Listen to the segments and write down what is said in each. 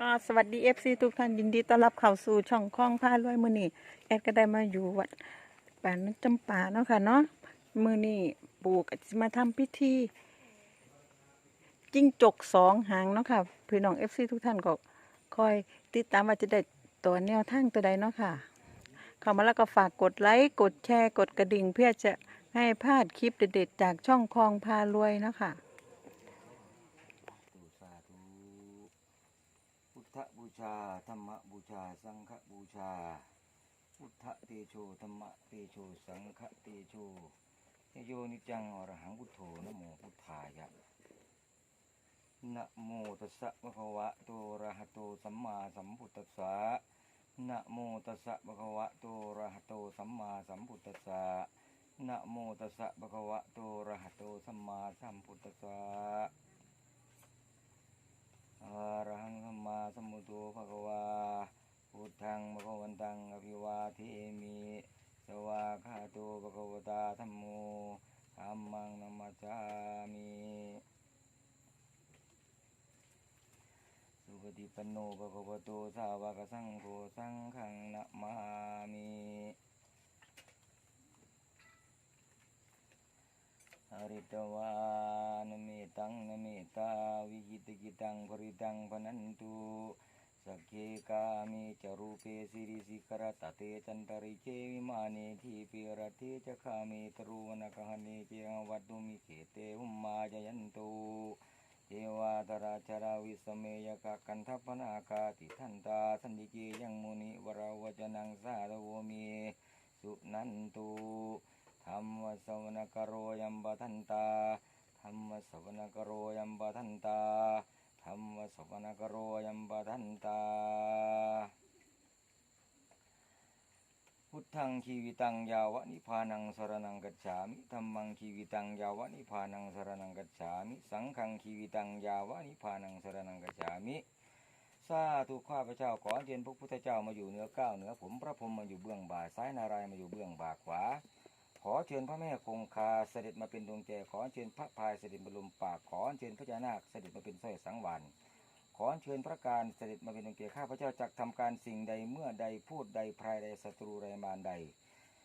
อ่าสวัสดีเอฟซีทุกท่านยินดีต้อนรับเข้าสู่ช่องคล้องผ้ารวยมือนี่แอดก็ได้มาอยู่วัดป่านจำปาเนาะค่ะเนาะมือนี่ปู่ก็จะมาทำพิธีจิ้งจกสองหางเนาะค่ะพี่น้องเอฟซีทุกท่านก็คอยติดตามว่าจะได้ตัวแนวทางตัวใดเนาะค่ะ เข้ามาแล้วก็ฝากกดไลค์กดแชร์กดกระดิ่งเพื่อจะให้พลาดคลิปเด็ดๆจากช่องคลองพารวยเนาะค่ะ ตุสาธุพุทธบู ชา ธรรมบูชา สังฆบูชา พุทธเตโชธรรมเตโช สังฆเตโชเตโยนิจังอรหังพุทโธนะโมพุทธายะนะโมตัสสะภะคะวะโตอะระหะโตสัมมาสัมพุทธัสสะนะโมตัสสะภะคะวะโตอะระหะโตสัมมาสัมพุทธัสสะนะโมตัสสะภะคะวะโตอะระหะโตสัมมาสัมพุทธัสสะ อระหังสัมมาสัมพุทโธภะคะวาพุทธังภะคะวันตังอภิวาเทมิสวาคาโตภะคะวตาธัมโมธัมมังนัมมัสสามิสุปฏิปันโนภะคะวะโตสาวกสังโฆสังฆังนะมามิ อริตวานเมตังนเมตาวิจิตกิตังปริตังพนันตุสักเคกามิจรูปเปสิริสิกรตเตจันตริเจวิมานีทีปิรติจะขามิตรุวนกหเนเจวัตตุมิเขเตหุมมาจยันตุเทวาตราชราวิสเมยกกันทัพนาคาติทันตาสันติเกยังมุนิวราวจนังสาธวมีสุนันตุ ธรรมสวนกโรยัมปทันตาธรรมสวนกโรยัมปทันตาธรรมสวนกโรยัมปทันตา พุทธังชีวิตังยาวะนิพานังสรนังกัจฉามิธรรมังชีวิตังยาวะนิพานังสรนังกัจฉามิ สังฆังชีวิตังยาวะนิพานังสรนังกัจฉามิสาธุข้าพเจ้าขอเทียนพระพุทธเจ้ามาอยู่เหนือเก้าวเหนือผมพระพรหมมาอยู่เบื้องบ่าซ้ายนารายมาอยู่เบื้องบ่าขวา อเชิญพระแม่คงคาเสด็จมาเป็นดวงใจ ขอเชิญพระพายเสด็จมาลมปากขอเชิญพระยานาคเสด็จมาเป็นสร้อยสังวานขอเชิญพระการเสด็จมาเป็นดวงใจข้าพระเจ้าจักทำการสิ่งใดเมื่อใดพูดใดพรายใดศัตรูใดมารใด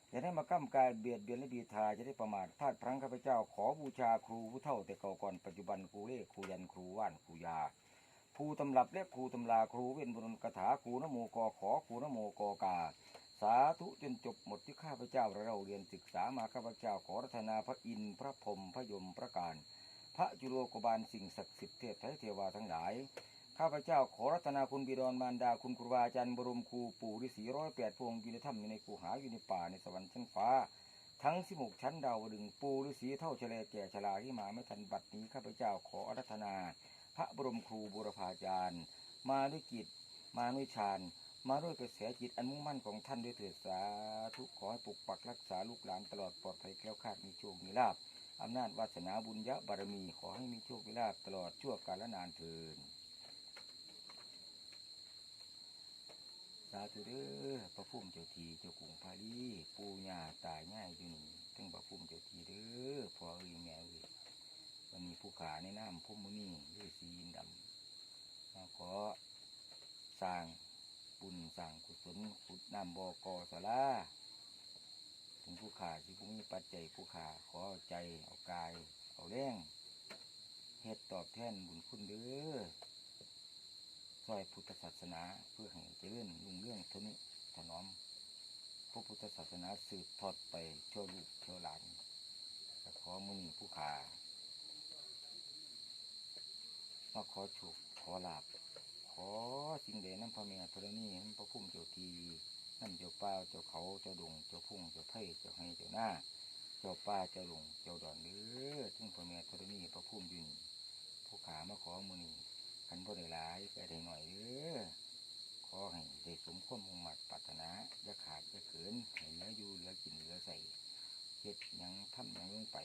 อย่าได้มาก้ำกายเบียดเบียนและบีทาจะได้ประมาทพลาดพลั้งข้าพเจ้าขอบูชาครูผู้เท่าแต่เก่าก่อนปัจจุบันครูเล่ครูยันครูว่านครูยาครูตำรับและครูตำราครูเว้นบนกถาครูนโมกอขอครูนโมกอกา สาธุจนจบหมดที่ข้าพเจ้าเราเรียนศึกษามาข้าพเจ้าขอรัตนาพระอินทร์พระพรหมพระยมพระการ พระจุลโกบาลสิ่งศักดิ์สิทธิ์เทพไทยเทวาทั้งหลาย ข้าพเจ้าขอรัตนาคุณบิดรมารดาคุณครูบาอาจารย์บรมครูปู่ฤาษีร้อยแปดพวงอยู่ในถ้ำอยู่ในกูหาอยู่ในป่าในสวรรค์ชั้นฟ้า ทั้งสิบหกชั้นดาวดึงปู่ฤาษีเท่าเฉลแก่ชราที่มาไม่ทันบัดนี้ข้าพเจ้าขอรัตนา พระบรมครูบุรพาจารย์ มาด้วยกิจมาด้วยฌาน มาด้วยกระแสจิตอันมุ่งมั่นของท่านด้วยเถิดสาธุขอให้ปกปักรักษาลูกหลานตลอดปลอดภัยแคล้วคลาดมีโชค มีลาภอำนาจวาสนาบุญยะบารมี ขอให้มีโชค มีลาภตลอดชั่วกาลนานเทินสาธุเด้อพระพุ่มเจ้าทีเจ้ากรุงพาลีปูยาตายง่ายอยู่นี่ทั้งพระพุ่มเจ้าทีเด้อพอเอ้ยแม่เอ้ยวันนี้ผู้ขาในน้ำพุ่มมุนี่ด้วยสีนดำมาขอสร้าง บุญสั่งกุศลขุดนำบอกอสลาถึงผู้ขาที่ผู้มีปัจจัยผู้ขาขอเอาใจเอากาย เอาแรงเฮ็ดตอบแทนบุญคุณเด้อซอยพุทธศาสนาเพื่อให้เจริญรุ่งเรื่องทนุถนอมพระพุทธศาสนาสืบทอดไปชั่วลูกชั่วหลานและขอมุนีผู้ขามาขอโชคขอลาบ ขอสิ่งใดน้ำพระเมียธรณีน้ำพระพุ่มเจ้าทีน้ำเจ้าป่าเจ้าเขาเจ้าดงเจ้าพุ่งเจ้าไผ่เจ้าให้เจ้าหน้า เจ้าป่าเจ้าดงเจ้าดอนเด้อถึงพระเมียธรณีพระพุ่มยืนผู้ขามาขอมือนี้ขันบ่ได้หลายก็ได้หน่อยเด้อขอให้ได้สมควมมุ่งมั่นปรารถนาอย่าขาดอย่าเขินให้เหลืออยู่เหลือกินเหลือใส่เฮ็ดยังทำยังลงไป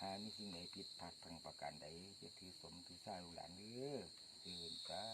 หามีสิ่งใดผิดพลาดทางประการใดจะถือสมถือซาลูกหลานเด้อ เดินสา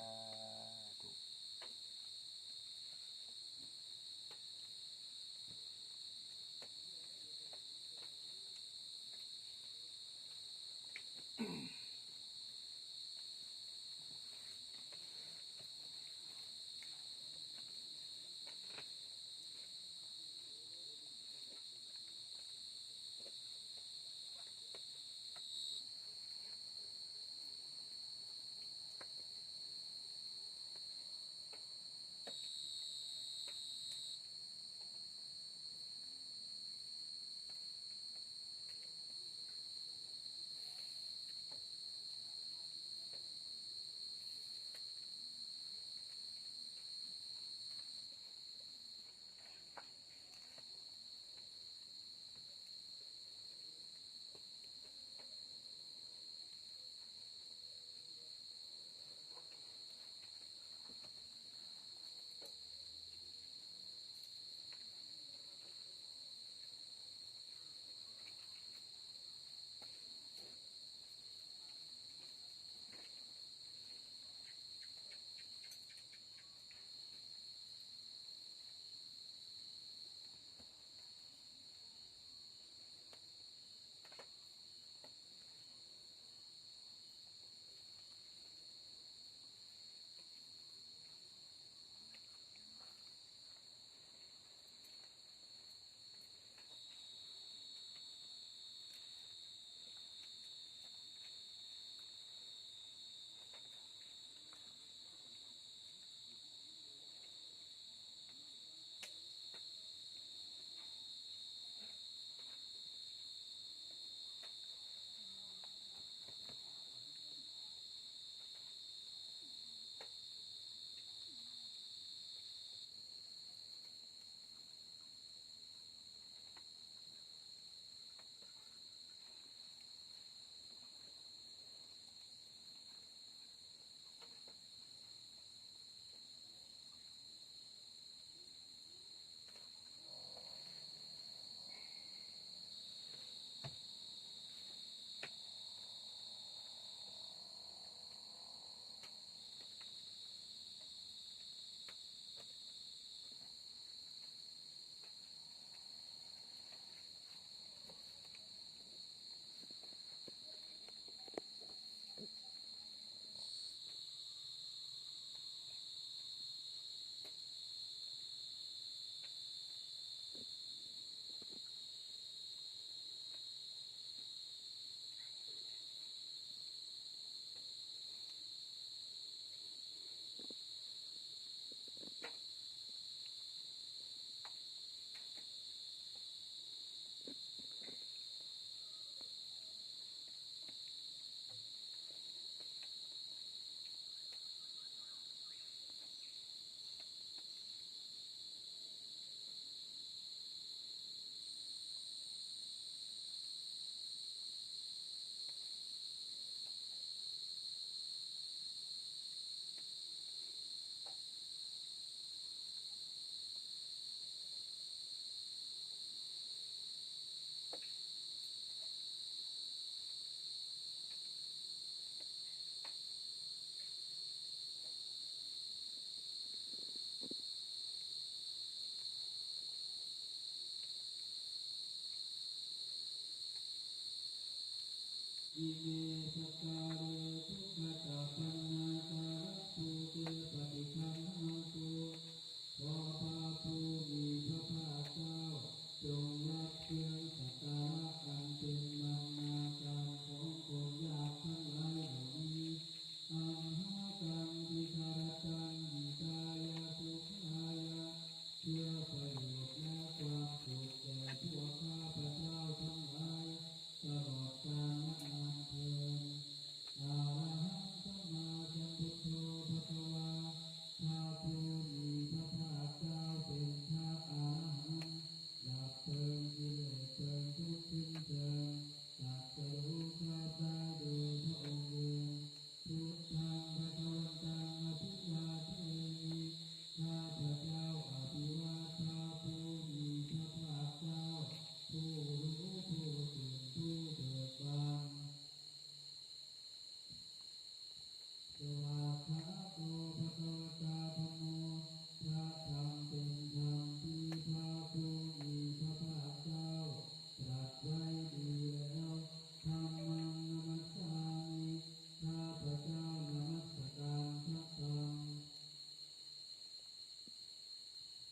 සකාරෝ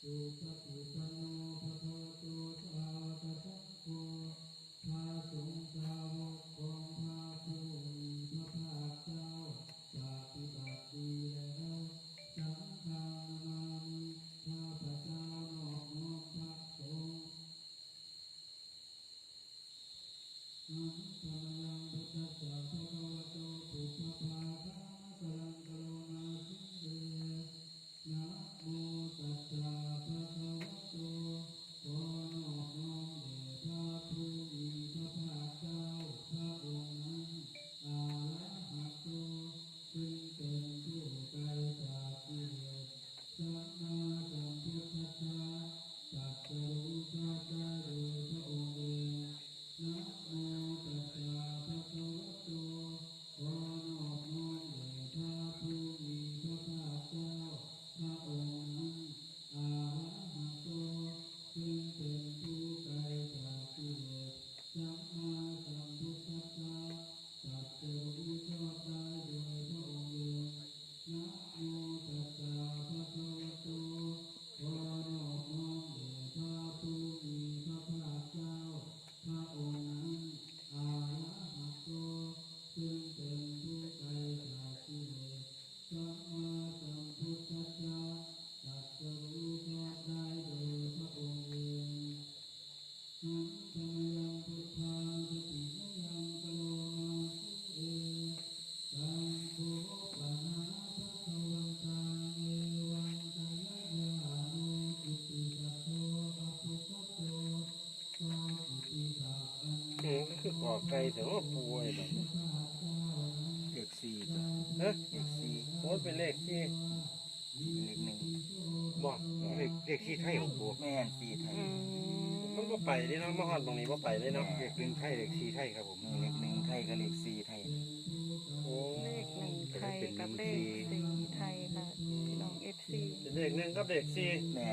อื อก่อไก่แต่ว่าปูไอ้แบบเลขสี่จ้ะฮะเลขสี่โอ้เป็นเลขที่เลขหนึ่งบอกเลขเลขที่ไทยของปูแม่นสี่ไทยอืมมันก็ไปเด้เนาะมาฮอดตรงนี้บ่ไปเลยเนาะเลขหนึ่งไทยเลขที่ไทยครับผมเลขหนึ่งไทยกับเลขสี่ไทยโอ้เลขหนึ่งไทยกับเลขสี่ไทยค่ะพี่น้องเอฟซีเป็นเลขหนึ่งกับเลขสี่แม่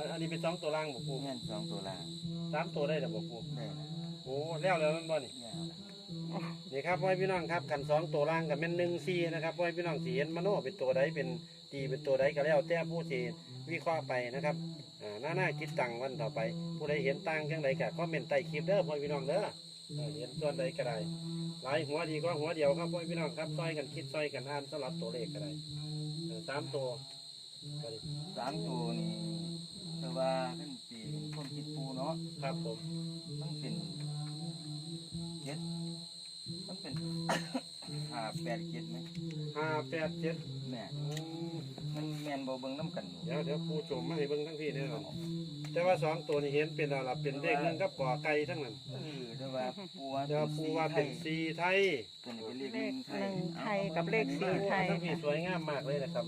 อันอันนี้เป็นสองตัวล่างบ่ปูแม่นสองตัวล่างสามตัวได้แต่บ่ปูได้ละโอ้แล้วแล้วมันบ่นี่ยาวละนี่ครับพ่อพี่น้องครับกันสองตัวล่างกับแม่นหนึ่งสี่นะครับพ่อพี่น้องสีเห็นมโนเป็นตัวใดเป็นตีเป็นตัวใดก็แล้วแต่ผู้สีวิเคราะห์ไปนะครับอ่าหน้าหน้าคิดตังวันต่อไป ผู้ใดเห็นต่างจังใดก็คอมเมนต์ใต้คลิปเด้อพ่อพี่น้องเด้อเออเห็นส่วนใดก็ได้หลายหัวดีก็หัวเดียวครับพ่อพี่น้องครับซอยกันคิดซอยกันอ่านสลับตัวเลขก็ได้เออสามตัวก็ได้สามตัวนี่ แต่ว่าเป็นปีเป็นคนคิดปูเนาะครับผมมันเป็นเจ็ดมันเป็นห้าแปดเจ็ดไหมห้าแปดเจ็ดแม่อืมมันแม่นบ่เบิ่งน้ำกันเดี๋ยวเดี๋ยวผู้ชมมาให้เบิ่งทั้งพี่แน่นอนแต่ว่าสองตัวนี้เห็นเป็นอะไรเป็นเลขหนึ่งกับก่อไก่ทั้งนั้นเออแต่ว่าปูว่าแต่ว่าปูว่าเป็นสีไทยตัวนี้เป็นเลขเลหนึ่ขงไทหยนึ่งไทยกับเลขสี่ไทย ทั้งพี่ค่ะสวยงามมากเลยนะครับ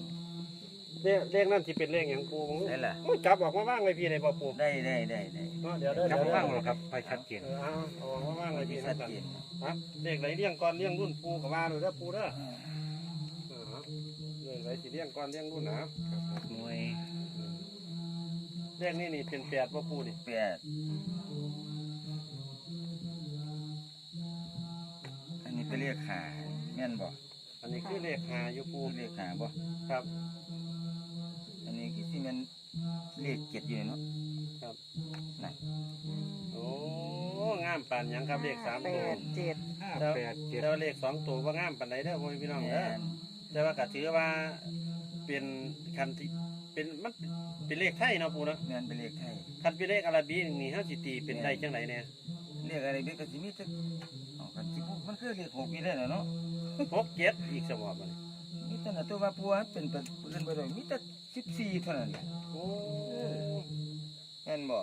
เลขเลขนั่นที่เป็นเลขอย่างปูมึงได้ละอุ้จับออกมาบ้างเลยพี่ในบ่ปูได้ได้ได้ได้เเดี๋ยวได้จับเดี๋ยวเด้ว่างหรอครับไปชัดเจนเออเอาเอาออกมาบ้างเลยพี่ชัดนะจ๊ะเจนฮเลขไหนเลี้ยงก่อนเลี้ยงรุ่นปูกับว่าเลยเด้อปูเด้อาะเลขไหนสิเลี้ยงก่อนเลี้ยงรุ่นนะมวยเลขนี่นี่เป็นแปดบ่ปูนี่แปดอันนี้ไปเรียกหาแม่นบ่อันนี้คือเลขหาอยู่ปูเรียกหาบ่ครับ นนี้คือสิแม่นเลขเจ็ดอยู่นี่เนาะครับ นั่นโอ้งามปานหยังครับเลขสามแปตัวดเจ็ดห้าแล้วแปดเจ็ดแล้วเลขสองตัวว่างามปานใดเด้อพ่อแม่พี่น้องเด้แม่อนแต่ว่าก็ถือว่าเป็นคันที่เป็นมันเป็นเลขไทยเนาะปูเนาะแม่นเป็นเลขไทยคันเป็นเลขอาราบีนี่เฮาสิตีเป็นได้จังไดเนี่ยเลขอะไรเด็กก็สิมีแต่เอากันสิพูดมันคือเลขหกนี่แหละเนาะหกเจ็ดอีกสมอบมันมี แต่น่ะตัวว่าปัวเป็นเป็นปืนบ่ได้มีแต่14เท่านั้นแหละโอ้แม่นบ่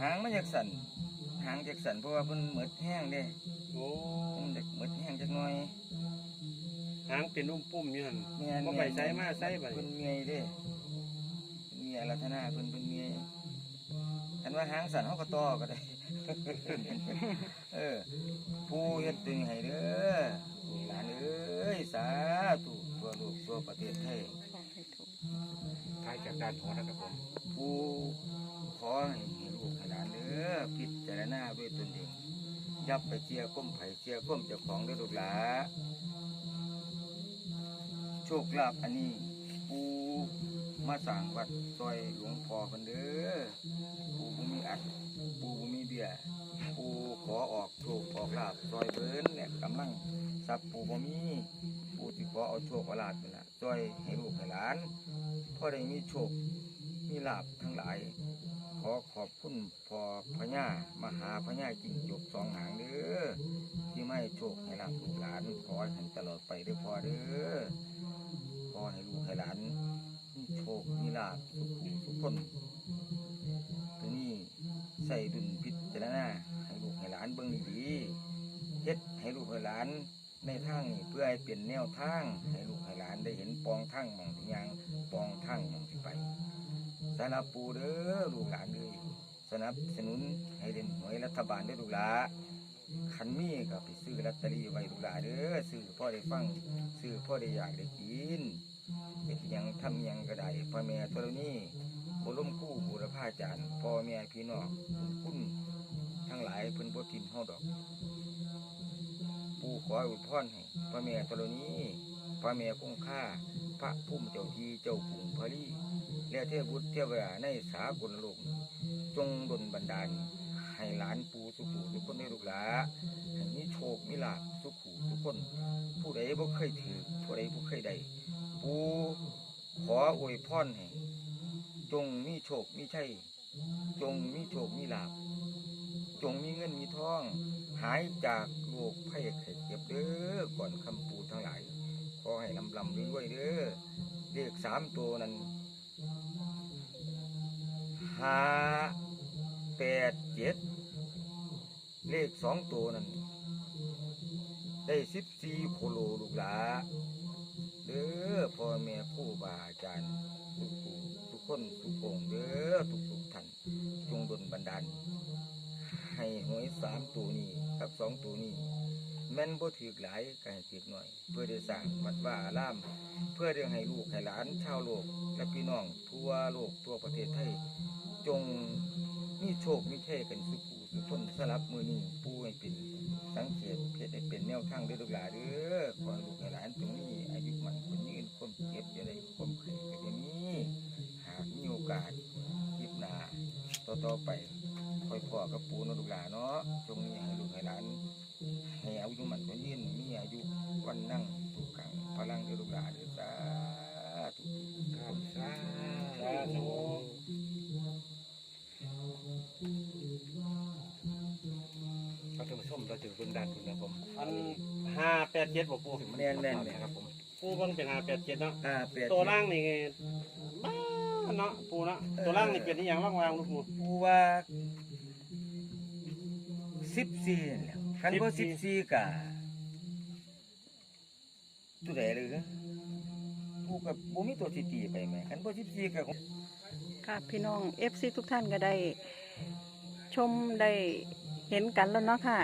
หางมันจักสั่นหางจักสั่นเพราะว่าเพิ่นหมดแห้งเด้โอ้เพิ่นจักหมดแห้งจักหน่อย หางเป็นอุ้มปุ่มอยู่หั่นแม่น บ่ไปไสมาไสบัดนี้เพิ่นเมียเด้เพิ่นเมียรัตนาเพิ่นเพิ่นเมียคันว่าหางสั่นเฮาก็ต่อก็ได้ เออผู้เฮ็ดตึงให้เด้อลูกหลาน เอ้ยสาธุตัวลูกตัวประเทศไทยขอให้ถูกท้ายจากด้านหัวนะครับผมผู้ขอให้ลูกให้หลานเด้อพิจารณาด้วยตนเองยับไปเชียก้มไผ่เชียก้มเจ้าของเด้อลูกหลาโชคลาภอันนี้ปู มาสั่งวัดซอยหลวงพ่อเพิ่นเด้อปู่บ่มีอัดปู่บ่มีเบียปู่ขอออกโชคออกลาภซอยเบิ่นเนี่ยกำลังทรัพย์ปู่บ่มีปูสิขอเอาโชคเอาลาภนั่นล่ะซอยให้ลูกให้หลานพ่อได้มีโชคมีลาบทั้งหลาย ขอขอบคุณพอพญามหาพญาจิงจกสองหางเด้อที่ไม่โชคให้ลาบลูกหลานขอให้ตลอดไปเด้อพอเด้อขอให้ลูกให้หลาน โชคมีลาบสุขหูทุกคนทีนี้ใส่ดุลพิจารณาให้ลูกให้หลานเบิ่งดีๆเฮ็ดให้ลูกให้หลานในทางนี้เพื่อให้เป็นแนวทางให้ลูกให้หลานได้เห็นปองทางมองที่ยังปองทางมองที่ไปสนับปูเด้อลูกหลานเลยสนับสนุนให้เล่นหวยรัฐบาลเด้ลูกหลานขันมีก็ไปซื้อลอตเตอรี่ไว้ลูกหลานเด้อซื้อพ่อได้ฟังซื้อพ่อได้อยากได้กิน เฮ็ดยังทำยังก็ได้พ่อแม่ธรณีบุรุมคู่บุรพาจารย์พ่อแม่พี่น้องคุณทั้งหลายเพิ่นบ่ทิมเฮาดอกปู่ขออวยพรให้พ่อแม่ธรณีพ่อแม่คงค่า พระพุ่มเจ้าทีเจ้ากรุงพรีและเทพบุตรเทวดาในสากลโลกจงดลบันดาล ให้หลานปูสุขูทุกคนได้ลูกหลาให้มีโชคมีลาภสุขูทุกคน ผู้ใดบ่เคยถือผู้ใดบ่เคยได้ปูขออวยพรให้จงมีโชคมีชัยจงมีโชคมีลาภจงมีเงินมีทอง หายจากโรคภัยไข้เจ็บเด้อก่อนคำปูทั้งหลายขอให้ลำลำรวยๆเด้อเลขสามตัวนั้นหา แปดเจ็ดเลขสองตัวนั้นได้สิบสี่โคโลลูกหลาเด้อพ่อแม่ครูบาอาจารย์ทุกผู้ทุกคนทุกองเด้อทุกทุกท่านจงดลบันดาลให้หวยสามตัวนี้กับสองตัวนี้แม่นบ่ถือหลายก็ให้ถือหน่อย เพื่อได้สร้างวัดว่าอารามเพื่อได้ให้ลูกให้หลานชาวโลก และพี่น้องทั่วโลกทั่วประเทศไทยจง มีโชคมีชัยกันสุขูสุขคนสลับมือนี้ปูให้เป็นสังเกตเพชรให้เป็นแนวทางเด้อลูกหลานเด้อขอให้ลูกให้หลานตรงนี้อายุมันคนยืนคนเก็บจะได้ความไข่ก็จะมีหากมีโอกาสคลิปหนาต่อต่อไปคอยพ่อกับปูนลูกหลานเนาะจงนี้ให้ลูกให้หลานให้อายุมันคนยืนมีอายุวันนั่งถูกขังพลังเด้อลูกหลาน ดเจ็ดบ่ปูแน่นแน่นเนี่ยครับผมปูเบิ่งเป็นห้าแปดเจ็ดเนาะอ่าเปลี่ยนตัวล่างนี่บ้าเนาะปูเนาะตัวล่างนี่เป็นอหย่างว่างๆลูกปูผู้ว่าสิบสี่นี่แหละคันว่าสิบสี่กะตัวใดเลยนะผู้กับบ่มีตัวสิตีไปไหมคันว่าสิบสี่กะ ค่ะพี่น้องเอฟซีทุกท่านก็ได้ ชมได้เห็นกันแล้วเนาะค่ะ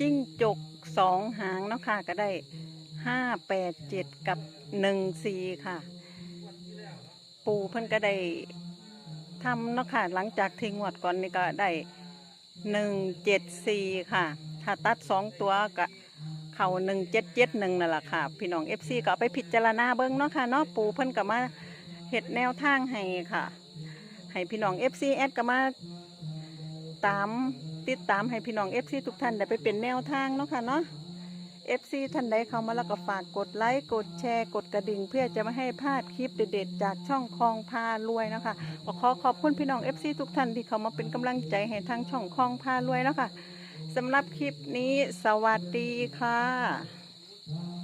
จิ้งจกสองหางเนาะค่ะก็ได้ห้าแปดเจ็ดกับหนึ่งสี่ค่ะ ปูเพิ่นก็ได้ทำเนาะค่ะหลังจากทิ้งหวดก่อนนี่ก็ได้หนึ่งเจ็ดสี่ค่ะ ถ้าตัดสองตัวก็เข่าหนึ่งเจ็ดเจ็ดหนึ่งนั่นแหละค่ะ พี่น้องเอฟซีก็ไปพิจารณาเบิ้งเนาะค่ะเนาะปูเพิ่นก็มาเห็ดแนวทางให้ค่ะ ให้พี่น้องเอฟซีแอดก็มาตาม ติดตามให้พี่น้องเอฟซีทุกท่านได้ไปเป็นแนวทางเนาะค่ะเนาะเอฟซีท่านใดเข้ามาแล้วก็ฝากกดไลค์ กดแชร์ กดกระดิ่ง เพื่อจะไม่ให้พลาดคลิปเด็ดๆ จากช่องคลองพารวยนะคะก็ขอขอบคุณพี่น้อง FC ทุกท่านที่เข้ามาเป็นกำลังใจให้ทางช่องคลองพารวยแล้วค่ะสำหรับคลิปนี้สวัสดีค่ะ